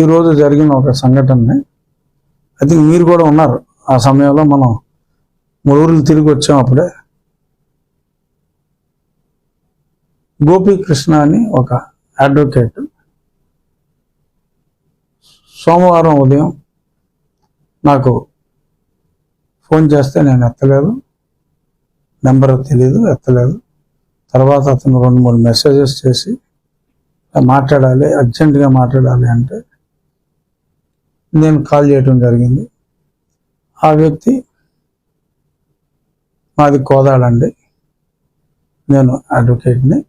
ఈరోజు జరిగిన ఒక సంఘటనని ఐ థింక్ మీరు కూడా ఉన్నారు. ఆ సమయంలో మనం మూడు తిరిగి వచ్చాం అప్పుడే. గోపీకృష్ణ అని ఒక అడ్వకేట్ సోమవారం ఉదయం నాకు ఫోన్ చేస్తే నేను ఎత్తలేదు. నెంబర్ తెలియదు ఎత్తలేదు. తర్వాత అతను రెండు మూడు మెసేజెస్ చేసి మాట్లాడాలి అర్జెంటుగా మాట్లాడాలి అంటే నేను కాల్ చేయడం జరిగింది. ఆ వ్యక్తి మాది కోదాడండి నేను అడ్వకేట్ని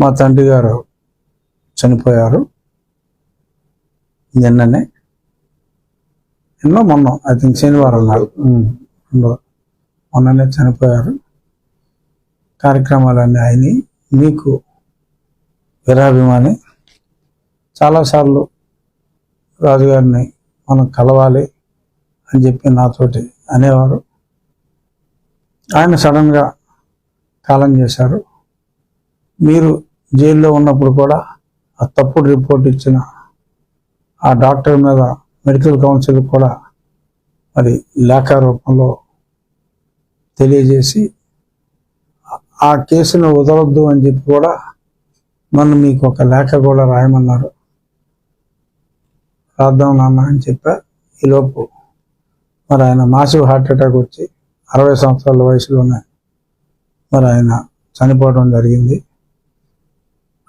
మా తండ్రి గారు చనిపోయారు. నిన్ననే. ఎన్నో మొన్న ఐ థింక్ శనివారం నాడు. మొన్ననే చనిపోయారు. కార్యక్రమాలన్నీ అయినాయి. మీకు వీరాభిమాని. చాలాసార్లు రాజుగారిని మనం కలవాలి అని చెప్పి నాతోటి అనేవారు. ఆయన సడన్గా కాలం చేశారు. మీరు జైల్లో ఉన్నప్పుడు కూడా ఆ తప్పుడు రిపోర్ట్ ఇచ్చిన ఆ డాక్టర్ మీద మెడికల్ కౌన్సిల్ కూడా మరి లేఖ రూపంలో తెలియజేసి ఆ కేసును వదలొద్దు అని చెప్పి కూడా నన్ను మీకు ఒక లేఖ కూడా రాయమన్నారు. రాద్దాం నాన్న అని చెప్పా. ఈలోపు మరి ఆయన మాసివ్ హార్ట్ అటాక్ వచ్చి అరవై సంవత్సరాల వయసులోనే మరి ఆయన చనిపోవడం జరిగింది.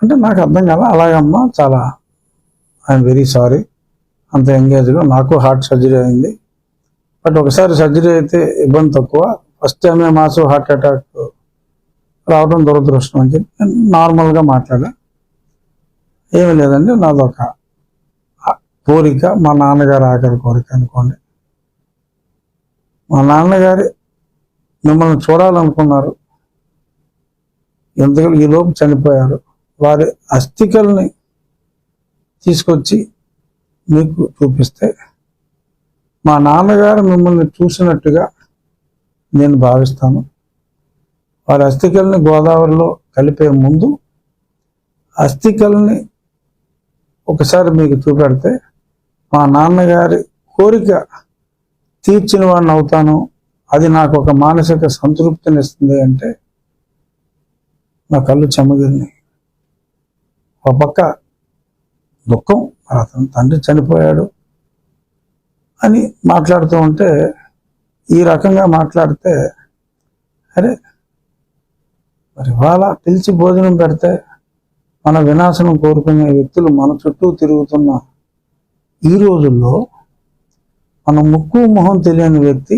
అంటే నాకు అర్థం కాల అలాగమ్మా చాలా ఐఎమ్ వెరీ సారీ. అంత ఎంగేజ్లో నాకు హార్ట్ సర్జరీ అయింది. బట్ ఒకసారి సర్జరీ అయితే ఇబ్బంది తక్కువ. ఫస్ట్ టైమే మాసు హార్ట్ అటాక్ రావడం దురదృష్టం అని చెప్పి నేను నార్మల్గా మాట్లాడా. ఏమీ లేదండి నాదొక కోరిక మా నాన్నగారు ఆఖరి కోరిక అనుకోండి. మా నాన్నగారి మిమ్మల్ని చూడాలనుకున్నారు. ఎందుకు? ఈ చనిపోయారు. వారి అస్థికల్ని తీసుకొచ్చి మీకు చూపిస్తే మా నాన్నగారు మిమ్మల్ని చూసినట్టుగా నేను భావిస్తాను. వారి అస్థికల్ని గోదావరిలో కలిపే ముందు అస్థికల్ని ఒకసారి మీకు చూపెడితే మా నాన్నగారి కోరిక తీర్చిన వాడిని అవుతాను. అది నాకు ఒక మానసిక సంతృప్తినిస్తుంది అంటే నా కళ్ళు చెమ్మగిరినాయి ఒక పక్క దుఃఖం అతను తండ్రి చనిపోయాడు అని మాట్లాడుతూ ఉంటే ఈ రకంగా మాట్లాడితే అరే మరి ఇవాళ పిలిచి భోజనం పెడితే మన వినాశనం కోరుకునే వ్యక్తులు మన చుట్టూ తిరుగుతున్న ఈ రోజుల్లో మన ముక్కు మొహం తెలియని వ్యక్తి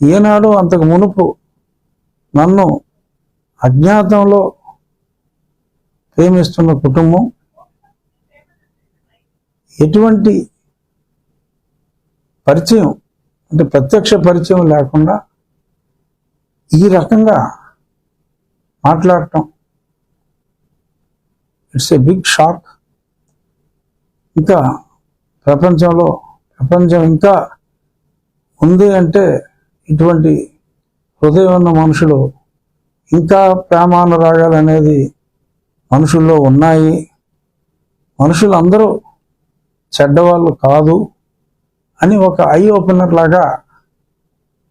ఏనాడు అంతకు మునుపు నన్ను అజ్ఞాతంలో ప్రేమిస్తున్న కుటుంబం ఎటువంటి పరిచయం అంటే ప్రత్యక్ష పరిచయం లేకుండా ఈ రకంగా మాట్లాడటం. ఇట్స్ ఎ బిగ్ షాక్ ఇంకా ప్రపంచంలో ప్రపంచం ఇంకా ఉంది అంటే ఇటువంటి హృదయం ఉన్న మనుషులు ఇంకా ప్రేమానురాగాలు అనేది మనుషుల్లో ఉన్నాయి. మనుషులు అందరూ చెడ్డవాళ్ళు కాదు అని ఒక ఐ ఓపెనర్ లాగా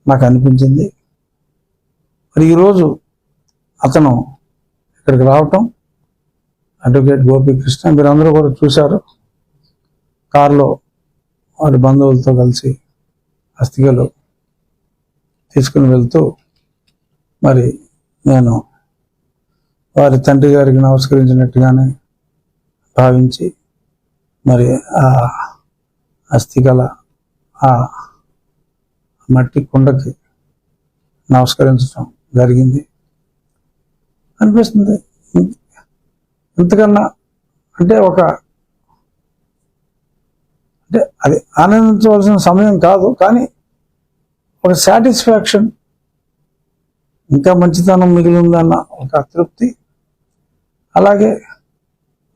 నాకు అనిపించింది. మరి ఈరోజు అతను ఇక్కడికి రావటం అడ్వకేట్ గోపీకృష్ణ మీరందరూ కూడా చూశారు. కారులో వారి బంధువులతో కలిసి అస్థికలు తీసుకుని వెళ్తూ మరి నేను వారి తండ్రి గారికి నమస్కరించినట్టుగానే భావించి మరి ఆ అస్థికల ఆ మట్టి కుండకి నమస్కరించడం జరిగింది. అనిపిస్తుంది. ఇంతకన్నా అంటే ఒక అంటే అది ఆనందించవలసిన సమయం కాదు కానీ ఒక సాటిస్ఫాక్షన్ ఇంకా మంచితనం మిగిలి ఉందన్న ఒక తృప్తి అలాగే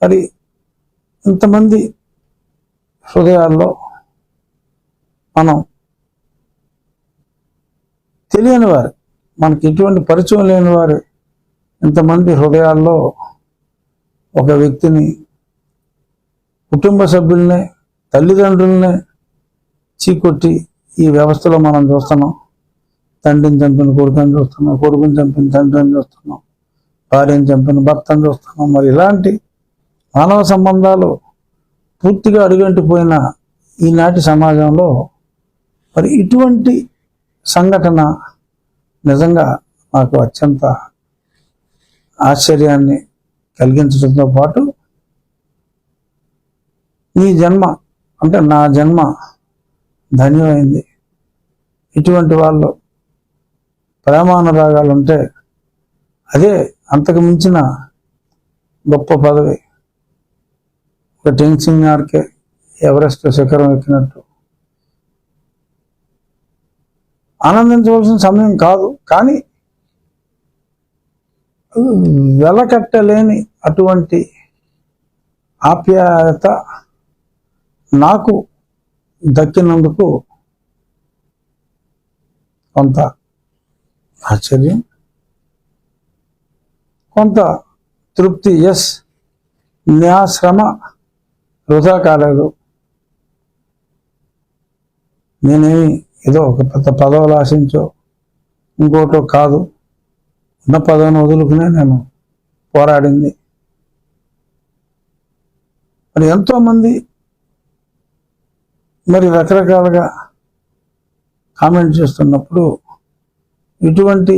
మరి ఇంతమంది హృదయాల్లో మనం తెలియని వారు మనకి ఎటువంటి పరిచయం లేని వారు ఇంతమంది హృదయాల్లో ఒక వ్యక్తిని కుటుంబ సభ్యుల్ని తల్లిదండ్రుల్ని చీకొట్టి ఈ వ్యవస్థలో మనం చూస్తున్నాం. తండ్రిని చంపిన కొడుకుని చూస్తున్నాం కొడుకుని చంపిన తండ్రిని చూస్తున్నాం భార్యను చంపిన భర్తను చూస్తున్నాం. మరి ఇలాంటి మానవ సంబంధాలు పూర్తిగా అడుగంటిపోయిన ఈనాటి సమాజంలో మరి ఇటువంటి సంఘటన నిజంగా నాకు అత్యంత ఆశ్చర్యాన్ని కలిగించడంతో పాటు ఈ జన్మ అంటే నా జన్మ ధన్యమైంది. ఇటువంటి వాళ్ళు ప్రేమానురాగాలు ఉంటే అదే అంతకు మించిన గొప్ప పదవి. ఒక టెన్సింగ్ ఆర్కే ఎవరెస్ట్ శిఖరం ఎక్కినట్టు. ఆనందించవలసిన సమయం కాదు కానీ వెలకట్టలేని అటువంటి ఆప్యాయత నాకు దక్కినందుకు కొంత ఆశ్చర్యం కొంత తృప్తి ఎస్ నా శ్రమ వృధా కాలేదు. నేనేమి ఏదో ఒక పెద్ద పదవులు ఆశించో ఇంకోటో కాదు. ఉన్న పదవిని వదులుకునే నేను పోరాడింది. మరి ఎంతోమంది మరి రకరకాలుగా కామెంట్ చేస్తున్నప్పుడు ఇటువంటి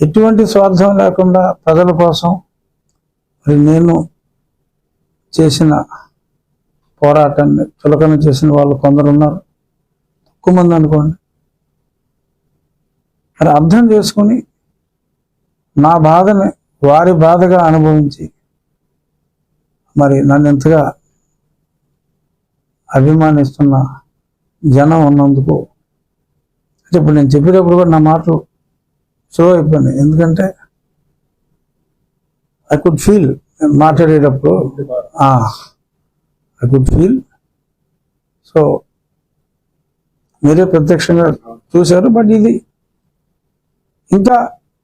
ఎటువంటి స్వార్థం లేకుండా ప్రజల కోసం మరి నేను చేసిన పోరాటాన్ని చులకన చేసిన వాళ్ళు కొందరు ఉన్నారు తక్కువ మంది అనుకోండి. మరి అర్థం చేసుకుని నా బాధని వారి బాధగా అనుభవించి మరి నన్ను ఎంతగా అభిమానిస్తున్న జనం ఉన్నందుకు. అంటే ఇప్పుడు నేను చెప్పేటప్పుడు కూడా నా మాటలు స్లో అయిపోయినాయి. ఎందుకంటే ఐ కుడ్ ఫీల్ మాట్లాడేటప్పుడు ఐ కుడ్ ఫీల్ సో మీరే ప్రత్యక్షంగా చూశారు బట్ ఇది ఇంకా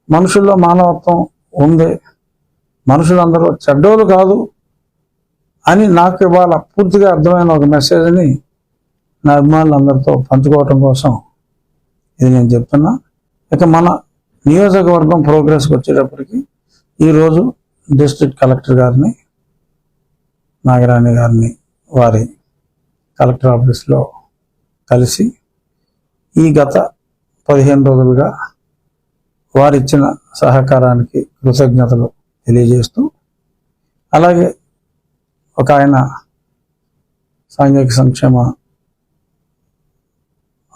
మనుషుల్లో మానవత్వం ఉంది. మనుషులందరూ చెడ్డోలు కాదు. అని నాకు ఇవాళ పూర్తిగా అర్థమైన ఒక మెసేజ్ని నా అభిమానులందరితో పంచుకోవటం కోసం ఇది నేను చెప్తున్నా. ఇక మన నియోజకవర్గం ప్రోగ్రెస్కి వచ్చేటప్పటికి ఈరోజు డిస్ట్రిక్ట్ కలెక్టర్ గారిని నాగరాణి గారిని వారి కలెక్టర్ ఆఫీస్లో కలిసి ఈ గత పదిహేను రోజులుగా వారిచ్చిన సహకారానికి కృతజ్ఞతలు తెలియజేస్తూ అలాగే ఒక ఆయన సాంఘిక సంక్షేమ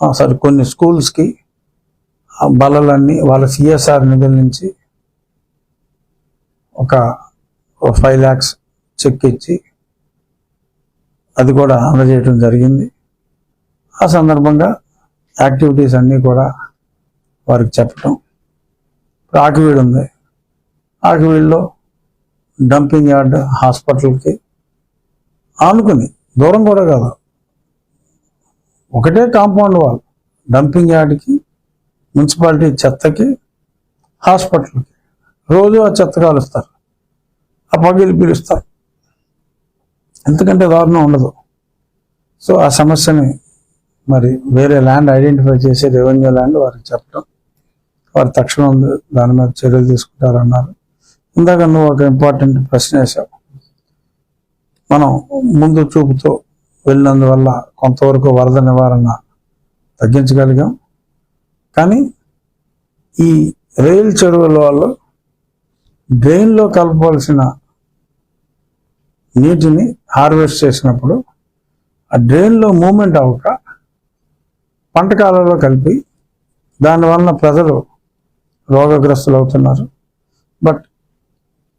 సారీ కొన్ని స్కూల్స్కి బలలన్నీ వాళ్ళ సిఎస్ఆర్ నిధుల నుంచి ఒక ఫైవ్ ల్యాక్స్ చెక్ ఇచ్చి అది కూడా అందజేయటం జరిగింది. ఆ సందర్భంగా యాక్టివిటీస్ అన్నీ కూడా వారికి చెప్పటం. ఇప్పుడు ఆకివీడు ఉంది ఆకివీడులో డంపింగ్ యార్డ్ హాస్పిటల్కి ఆనుకుని దూరం కూడా కాదు. ఒకటే కాంపౌండ్ వాల్ డంపింగ్ యార్డ్కి మున్సిపాలిటీ చెత్తకి హాస్పిటల్కి. రోజు ఆ చెత్త కాలుస్తారు. ఆ పగిలి పిలుస్తారు. ఎందుకంటే దారుణం ఉండదు. సో ఆ సమస్యని మరి వేరే ల్యాండ్ ఐడెంటిఫై చేసి రెవెన్యూ ల్యాండ్ వారికి చెప్పడం వారు తక్షణం దాని మీద చర్యలు తీసుకుంటారన్నారు. ఇందాక నువ్వు ఒక ఇంపార్టెంట్ ప్రశ్న వేసావు మనం ముందు చూపుతో వెళ్ళినందువల్ల కొంతవరకు వరద నివారణ తగ్గించగలిగాం. కానీ ఈ రైలు చెరువుల వల్ల డ్రైన్లో కలపవలసిన నీటిని హార్వెస్ట్ చేసినప్పుడు ఆ డ్రైన్లో మూమెంట్ అవ్వక పంట కాలంలో కలిపి దానివల్ల ప్రజలు రోగగ్రస్తులు అవుతున్నారు బట్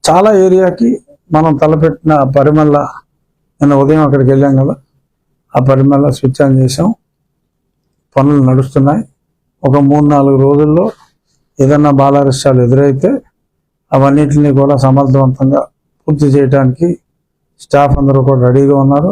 చాలా ఏరియాకి మనం తలపెట్టిన పరిమళ నిన్న ఉదయం అక్కడికి వెళ్ళాం కదా ఆ పరిమళ స్విచ్ ఆన్ చేసాం పనులు నడుస్తున్నాయి. ఒక మూడు నాలుగు రోజుల్లో ఏదన్నా బాలారిష్టాలు ఎదురైతే అవన్నిటిని కూడా సమర్థవంతంగా పూర్తి చేయడానికి స్టాఫ్ అందరూ కూడా రెడీగా ఉన్నారు.